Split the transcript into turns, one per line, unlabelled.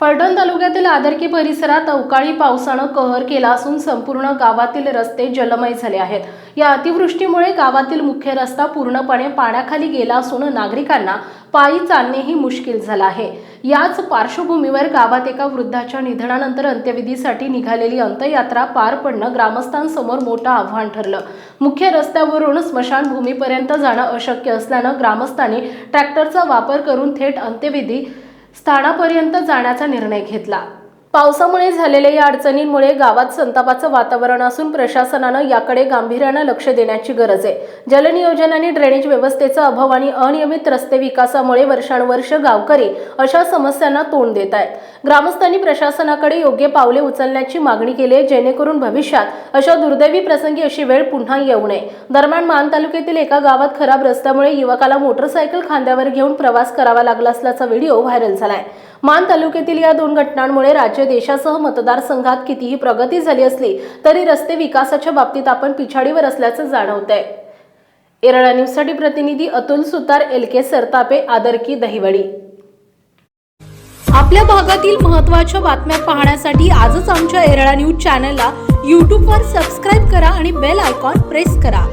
Phaltan तालुक्यातील आदरकी परिसरात अवकाळी पावसानं कहर केला असून संपूर्ण गावातील रस्ते जलमय झाले आहेत. या अतिवृष्टीमुळे गावातील मुख्य रस्ता पूर्णपणे पाण्याखाली गेला असून नागरिकांना पायी चालणेही मुश्किल झालं आहे. याच पार्श्वभूमीवर गावात एका वृद्धाच्या निधनानंतर अंत्यविधीसाठी निघालेली अंत्ययात्रा पार पडणं ग्रामस्थांसमोर मोठं आव्हान ठरलं. मुख्य रस्त्यावरून स्मशानभूमीपर्यंत जाणं अशक्य असल्यानं ग्रामस्थांनी ट्रॅक्टरचा वापर करून थेट अंत्यविधी स्थानापर्यंत जाण्याचा निर्णय घेतला. पावसामुळे झालेल्या या अडचणींमुळे गावात संतापाचं वातावरण असून प्रशासनानं याकडे गांभीर्यानं लक्ष देण्याची गरज आहे. जलनियोजन आणि ड्रेनेज व्यवस्थेचा अभाव आणि अनियमित रस्ते विकासामुळे वर्षानुवर्ष गावकरी अशा समस्यांना तोंड देत आहेत. ग्रामस्थांनी प्रशासनाकडे योग्य पावले उचलण्याची मागणी केली आहे जेणेकरून भविष्यात अशा दुर्दैवी प्रसंगी अशी वेळ पुन्हा येऊ नये. दरम्यान मान तालुक्यातील एका गावात खराब रस्त्यामुळे युवकाला मोटरसायकल खांद्यावर घेऊन प्रवास करावा लागला असल्याचा व्हिडिओ व्हायरल झालाय. मान तालुक्यातील या दोन घटनांमुळे राज्य राज्य देशासह मतदारसंघात कितीही प्रगती झाली असली तरी रस्ते विकासाच्या बाबतीत आपण पिछाडीवर असल्याचं जाणवत आहे एरळा न्यूजसाठी प्रतिनिधी अतुल सुतार एल के सरतापे आदरकी दहिवडी. आपल्या भागातील महत्त्वाच्या बातम्या पाहण्यासाठी आजच आमच्या एरळा न्यूज चॅनलला यूट्यूबवर सबस्क्राईब करा आणि बेल आयकॉन प्रेस करा.